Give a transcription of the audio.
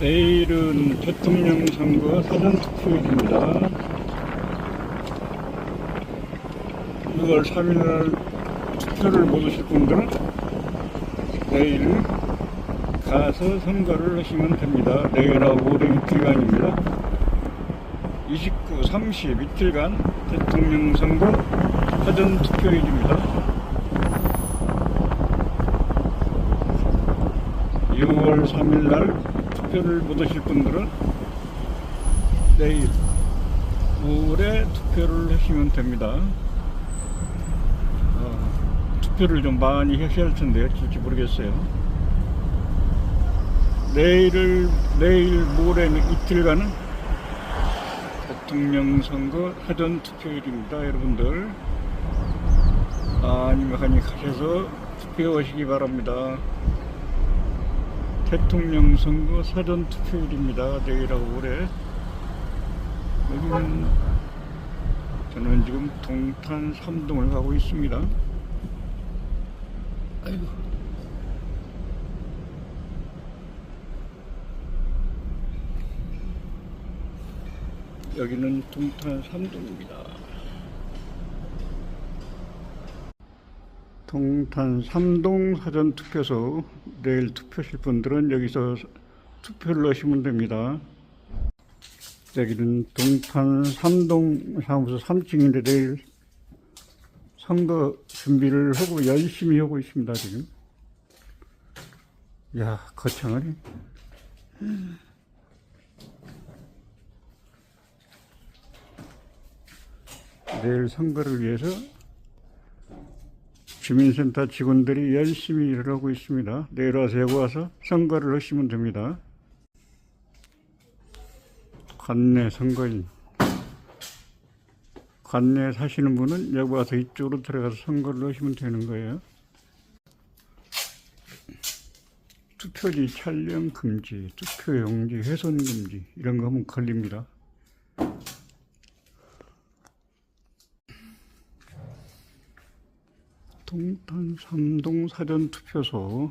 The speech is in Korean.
내일은 대통령 선거 사전투표일입니다. 6월 3일날 투표를 못 오실 분들은 내일 가서 선거를 하시면 됩니다. 내일하고 모레 이틀간입니다. 29, 30 이틀간 대통령 선거 사전투표일입니다. 6월 3일 날 투표를 못 하실 분들은 내일 모레 투표를 하시면 됩니다. 어, 투표를 좀 많이 하셔야 할 텐데 어쩔지 모르겠어요. 내일을 내일 모레는 이틀간은 대통령 선거 사전 투표일입니다, 여러분들. 많이 많이 가셔서 투표하시기 바랍니다. 대통령 선거 사전 투표일입니다. 내일하고 모레. 여기는 저는 지금 동탄 삼동을 가고 있습니다. 아이고. 여기는 동탄 삼동입니다. 동탄 삼동 사전 투표소 내일 투표하실 분들은 여기서 투표를 하시면 됩니다. 여기는 동탄 삼동 사무소 3층인데 내일 선거 준비를 하고 열심히 하고 있습니다 지금. 야 거창하네. 내일 선거를 위해서 주민센터 직원들이 열심히 일을 하고 있습니다. 내일 와서 와서 선거를 하시면 됩니다. 관내 선거인. 관내 사시는 분은 여기 와서 이쪽으로 들어가서 선거를 하시면 되는 거예요. 투표지 촬영 금지, 투표 용지 훼손 금지 이런 거 하면 걸립니다. 동탄 삼동 사전 투표소